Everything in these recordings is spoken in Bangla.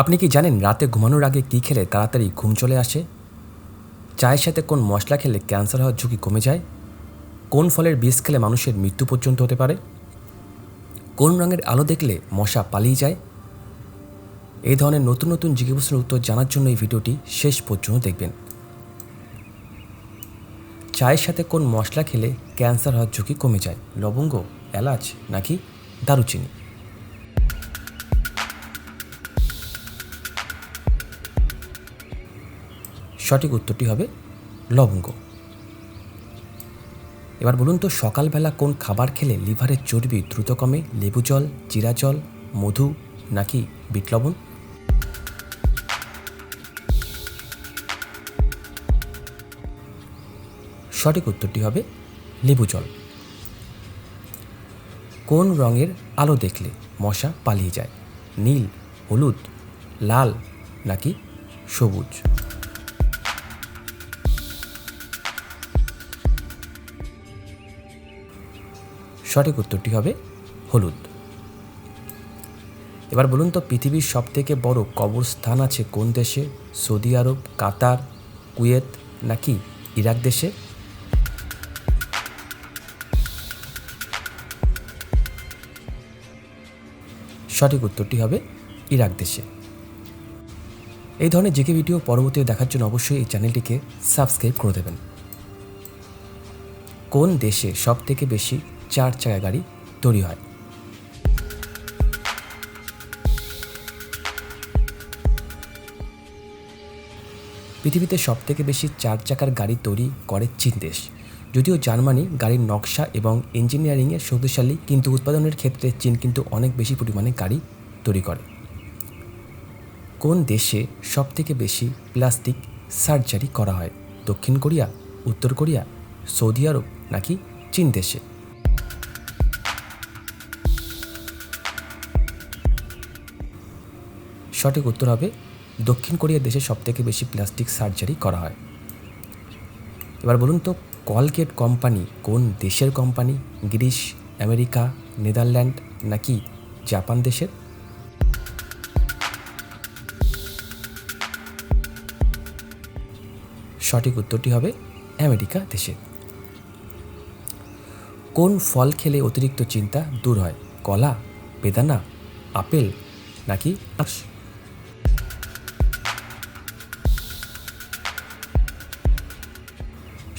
আপনি কি জানেন রাতে ঘুমানোর আগে কী খেলে তাড়াতাড়ি ঘুম চলে আসে? চায়ের সাথে কোন মশলা খেলে ক্যান্সার হওয়ার ঝুঁকি কমে যায়? কোন ফলের বীজ খেলে মানুষের মৃত্যু পর্যন্ত হতে পারে? কোন রঙের আলো দেখলে মশা পালিয়ে যায়? এই ধরনের নতুন নতুন জিজ্ঞাসার উত্তর জানার জন্য এই ভিডিওটি শেষ পর্যন্ত দেখবেন। চায়ের সাথে কোন মশলা খেলে ক্যান্সার হওয়ার ঝুঁকি কমে যায়? লবঙ্গ, এলাচ নাকি দারুচিনি? সঠিক উত্তরটি হবে লবঙ্গ। এবার বলুন তো, সকালবেলা কোন খাবার খেলে লিভারের চর্বি দ্রুত কমে? লেবু জল, জিরা জল, মধু, নাকি বিট লবণ? সঠিক উত্তরটি হবে লেবু জল। কোন রঙের আলো দেখলে মশা পালিয়ে যায়? নীল, হলুদ, লাল, নাকি সবুজ? সঠিক উত্তরটি হবে হলুদ। এবার বলুন তো, পৃথিবীর সবথেকে বড় কবরস্থান আছে কোন দেশে? সৌদি আরব, কাতার, কুয়েত নাকি ইরাক দেশে? সঠিক উত্তরটি হবে ইরাক দেশে। এই ধরনের জেকে ভিডিও পরবর্তী দেখার জন্য অবশ্যই এই চ্যানেলটিকে সাবস্ক্রাইব করে দেবেন। কোন দেশে সব থেকে বেশি চার চাকা গাড়ি তৈরি হয়। পৃথিবীতে সব থেকে বেশি চার চাকার গাড়ি তৈরি করে চীন দেশ। যদিও জার্মানি গাড়ির নকশা এবং ইঞ্জিনিয়ারিংয়ে শক্তিশালী, কিন্তু উৎপাদনের ক্ষেত্রে চীন কিন্তু অনেক বেশি পরিমাণে গাড়ি তৈরি করে। কোন দেশে সব থেকে বেশি প্লাস্টিক সার্জারি করা হয়? দক্ষিণ কোরিয়া, উত্তর কোরিয়া, সৌদি আরব নাকি চীন দেশে? সঠিক উত্তর হবে, দক্ষিণ কোরিয়া দেশে সবথেকে বেশি প্লাস্টিক সার্জারি করা হয়। এবার বলুন তো, কলগেট কোম্পানি কোন দেশের কোম্পানি? গ্রিস, আমেরিকা, নেদারল্যান্ড নাকি জাপান দেশের? সঠিক উত্তরটি হবে, আমেরিকা দেশের। কোন ফল খেলে অতিরিক্ত চিন্তা দূর হয়? কলা, বেদানা, আপেল নাকি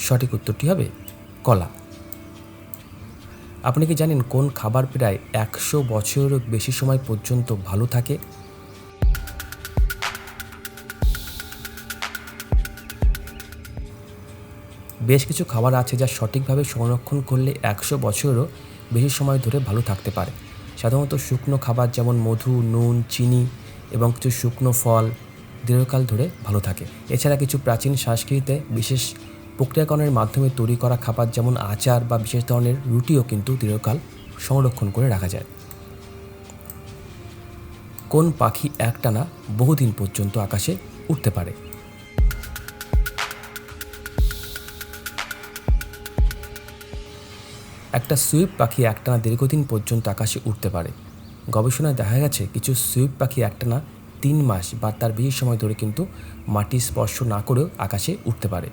সঠিক উত্তরটি হবে কলা। আপনি কি জানেন কোন খাবার প্রায় একশো বছরেরও বেশি সময় পর্যন্ত ভালো থাকে? বেশ কিছু খাবার আছে যা সঠিকভাবে সংরক্ষণ করলে একশো বছরেরও বেশি সময় ধরে ভালো থাকতে পারে। সাধারণত শুকনো খাবার যেমন মধু, নুন, চিনি এবং কিছু শুকনো ফল দীর্ঘকাল ধরে ভালো থাকে। এছাড়া কিছু প্রাচীন সংস্কৃতিতে বিশেষ প্রক্রিয়াকরণের মাধ্যমে তৈরি করা খাবার যেমন আচার বা বিশেষ ধরনের রুটিও কিন্তু দীর্ঘকাল সংরক্ষণ করে রাখা যায়। কোন পাখি একটানা বহুদিন পর্যন্ত আকাশে উঠতে পারে? একটা সুইপ পাখি একটানা দীর্ঘদিন পর্যন্ত আকাশে উঠতে পারে। গবেষণায় দেখা গেছে, কিছু সুইপ পাখি একটানা তিন মাস বা তার বেশি সময় ধরে কিন্তু মাটি স্পর্শ না করেও আকাশে উঠতে পারে।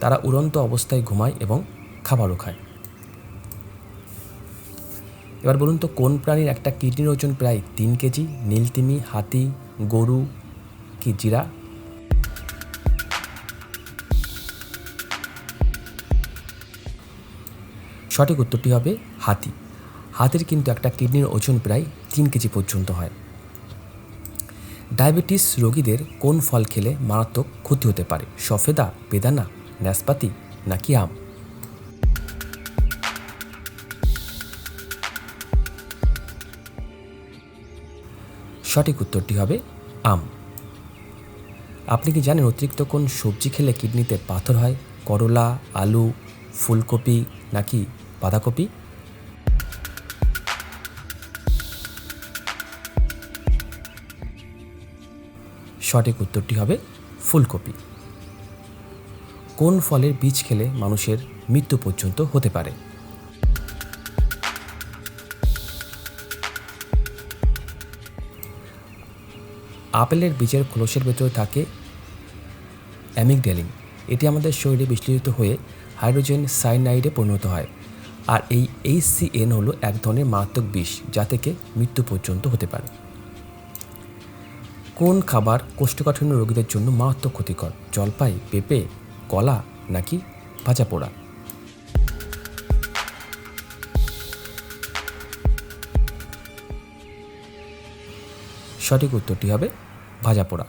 তারা উড়ন্ত অবস্থায় ঘুমায় এবং খাবারও খায়। এবার বলুন তো, কোন প্রাণীর একটা কিডনির ওজন প্রায় তিন কেজি? নীলতিমি, হাতি, গরু কি জিরা? সঠিক উত্তরটি হবে হাতি। হাতির কিন্তু একটা কিডনির ওজন প্রায় তিন কেজি পর্যন্ত হয়। ডায়াবেটিস রোগীদের কোন ফল খেলে মারাত্মক ক্ষতি হতে পারে? সফেদা, বেদানা নাশপাতি নাকি আম? সঠিক উত্তরটি হবে আম। আপনি কি জানেন অতিরিক্ত কোন সবজি খেলে কিডনিতে পাথর হয়? করলা, আলু, ফুলকপি নাকি বাঁধাকপি? সঠিক উত্তরটি হবে ফুলকপি। কোন ফলের বীজ খেলে মানুষের মৃত্যু পর্যন্ত হতে পারে? আপেলের বীজের খোলসের ভেতরে থাকে অ্যামিগড্যালিন এটি আমাদের শরীরে বিশ্লেষিত হয়ে হাইড্রোজেন সাইনাইডে পরিণত হয়। আর এই এইচসিএন হলো এক ধরনের মারাত্মক বিষ, যা থেকে মৃত্যু পর্যন্ত হতে পারে। কোন খাবার কোষ্ঠকাঠিন্য রোগীদের জন্য মারাত্মক ক্ষতিকর? জলপাই, পেঁপে কলা নাকি ভাজা পোড়া? সঠিক উত্তরটি হবে ভাজা পোড়া।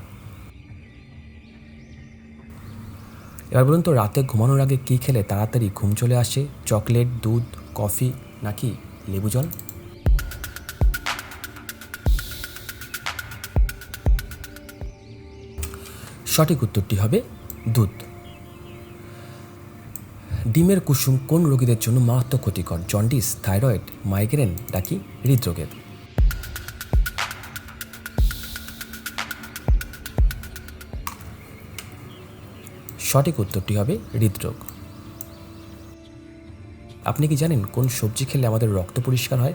এবার বলুন তো, রাতে ঘুমানোর আগে কী খেলে তাড়াতাড়ি ঘুম চলে আসে? চকলেট, দুধ, কফি নাকি লেবু জল? সঠিক উত্তরটি হবে দুধ। ডিমের কুসুম কোন রোগীদের জন্য মারাত্মক ক্ষতিকর? জন্ডিস, থাইরয়েড, মাইগ্রেন নাকি হৃদরোগের? সঠিক উত্তরটি হবে হৃদরোগ। আপনি কি জানেন কোন সবজি খেলে আমাদের রক্ত পরিষ্কার হয়?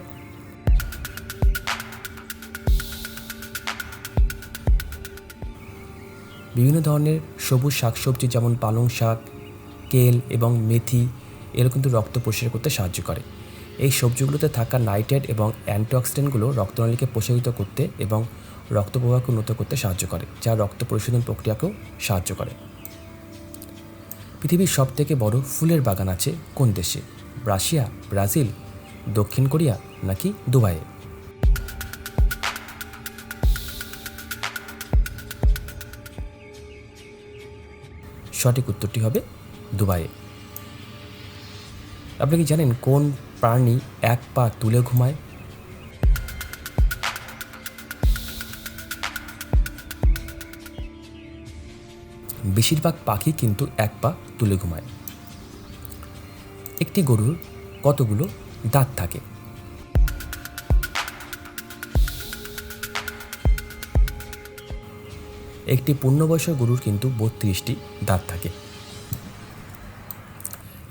বিভিন্ন ধরনের সবুজ শাকসবজি যেমন পালং শাক কেল এবং মেথি, এগুলো কিন্তু রক্ত পরিষ্কার করতে সাহায্য করে। এই সবজিগুলোতে থাকা নাইট্রেট এবং অ্যান্টিঅক্সিডেন্টগুলো রক্তনালীকে প্রসারিত করতে এবং রক্ত প্রবাহকে উন্নত করতে সাহায্য করে, যা রক্ত পরিশোধন প্রক্রিয়াকেও সাহায্য করে। পৃথিবীর সবথেকে বড় ফুলের বাগান আছে কোন দেশে? রাশিয়া, ব্রাজিল, দক্ষিণ কোরিয়া নাকি দুবাইয়ে? সঠিক উত্তরটি হবে দুবাইয়ে। আপনি কি জানেন কোন প্রাণী এক পা তুলে ঘুমায়? বেশিরভাগ পাখি কিন্তু এক পা তুলে ঘুমায়। একটি গরুর কতগুলো দাঁত থাকে? একটি পূর্ণবয়স্ক গরুর কিন্তু বত্রিশটি দাঁত থাকে।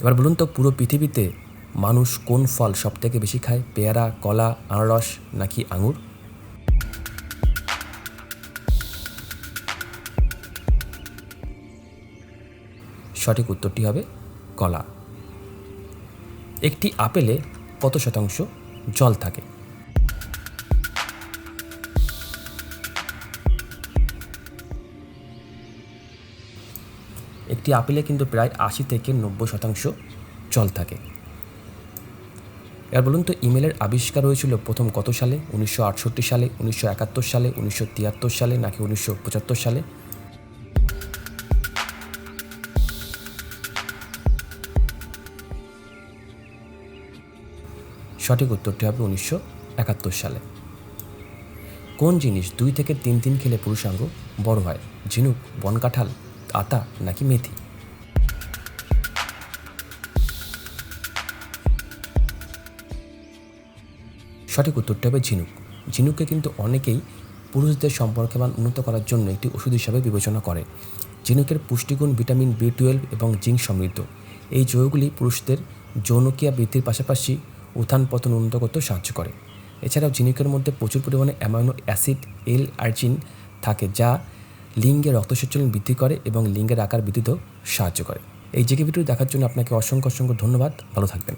এবার বলুন তো, পুরো পৃথিবীতে মানুষ কোন ফল সব থেকে বেশি খায়? পেয়ারা, কলা, আনারস নাকি আঙুর? সঠিক উত্তরটি হবে কলা। একটি আপেলে কত শতাংশ জল থাকে? একটি আপেলে কিন্তু প্রায় আশি থেকে নব্বই শতাংশ জল থাকে। এবার বলুন তো, ইমেলের আবিষ্কার হয়েছিল প্রথম কত সালে? উনিশশো আটষট্টি সালে, উনিশশো একাত্তর সালে, উনিশশো তিয়াত্তর সালে, নাকি উনিশশো পঁচাত্তর সালে? সঠিক উত্তরটি হবে উনিশশো একাত্তর সালে। কোন জিনিস দুই থেকে তিন দিন খেলে পুরুষাঙ্গ বড় হয়? ঝিনুক, বনকাঁঠাল আতা নাকি মেথি? সঠিক উত্তরটি হবে ঝিনুক। ঝিনুককে কিন্তু অনেকেই পুরুষদের সম্পর্কে মান উন্নত করার জন্য একটি ওষুধ হিসাবে বিবেচনা করে। ঝিনুকের পুষ্টিগুণ ভিটামিন বি টুয়েলভ এবং জিঙ্ক সমৃদ্ধ। এই যৌগগুলি পুরুষদের যৌনক্রিয়া বৃদ্ধির পাশাপাশি উত্থান পতন উন্নত করতে সাহায্য করে। এছাড়াও ঝিনুকের মধ্যে প্রচুর পরিমাণে অ্যামাইনো অ্যাসিড, এল আর্জিন থাকে যা লিঙ্গে রক্ত সঞ্চালন বৃদ্ধি করে এবং লিঙ্গের আকার বৃদ্ধিতেও সাহায্য করে। এই জেকে ভিডিও দেখার জন্য আপনাকে অসংখ্য অসংখ্য ধন্যবাদ। ভালো থাকবেন।